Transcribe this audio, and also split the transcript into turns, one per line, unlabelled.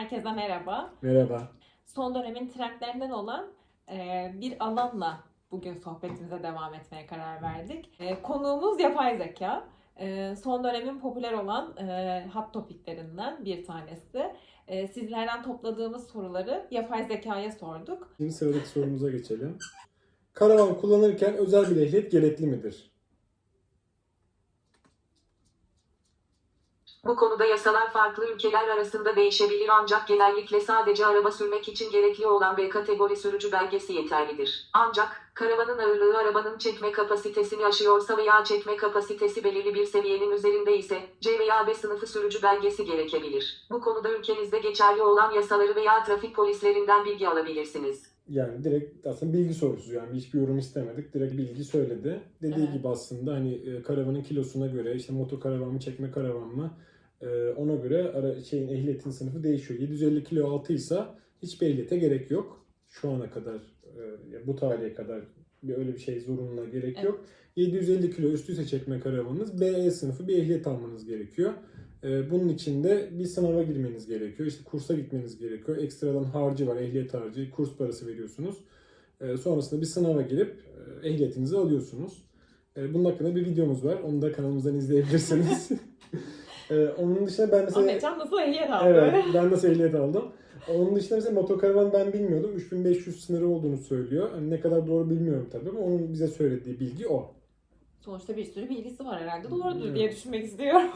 Herkese merhaba.
Merhaba.
Son dönemin trendlerinden olan e, bir alanla bugün sohbetimize devam etmeye karar verdik. E, konuğumuz yapay zeka. E, son dönemin popüler olan e, hot topiklerinden bir tanesi. E, sizlerden topladığımız soruları yapay zekaya sorduk.
Şimdi sıradaki sorumuza geçelim. Karavan kullanırken özel bir ehliyet gerekli midir?
Bu konuda yasalar farklı ülkeler arasında değişebilir ancak genellikle sadece araba sürmek için gerekli olan B kategori sürücü belgesi yeterlidir. Ancak, karavanın ağırlığı arabanın çekme kapasitesini aşıyorsa veya çekme kapasitesi belirli bir seviyenin üzerinde ise C veya B sınıfı sürücü belgesi gerekebilir. Bu konuda ülkenizde geçerli olan yasaları veya trafik polislerinden bilgi alabilirsiniz.
Yani direkt aslında bilgi sorusu yani hiçbir yorum istemedik. Direkt bilgi söyledi. Dediği
Evet.
gibi aslında hani e, karavanın kilosuna göre işte motor karavan mı çekme karavan mı ona göre ara, şeyin ehliyetin sınıfı değişiyor. 750 kilo altıysa hiçbir ehliyete gerek yok. Şu ana kadar e, bu tarihe kadar bir öyle bir şey zorunluluğuna gerek
Evet.
yok. 750 kilo üstüyse çekme karavanınız BE sınıfı bir ehliyet almanız gerekiyor. Ee, Bunun için de bir sınava girmeniz gerekiyor. İşte kursa gitmeniz gerekiyor. Ekstradan harcı var, ehliyet harcı, kurs parası veriyorsunuz. Ee, Sonrasında bir sınava girip e, ehliyetinizi alıyorsunuz. Ee, Bunun hakkında bir videomuz var. Onu da kanalımızdan izleyebilirsiniz. Ee, Onun dışında ben mesela...
Ahmetcan nasıl ehliyet aldı?
Evet, ben nasıl ehliyet aldım. Onun dışında mesela motokaravan ben bilmiyordum. 3500 sınırı olduğunu söylüyor. Hani ne kadar doğru bilmiyorum tabii ama onun bize söylediği bilgi o.
Sonuçta bir sürü bilgisi var herhalde. Doğrudur
Evet.
diye düşünmek istiyorum.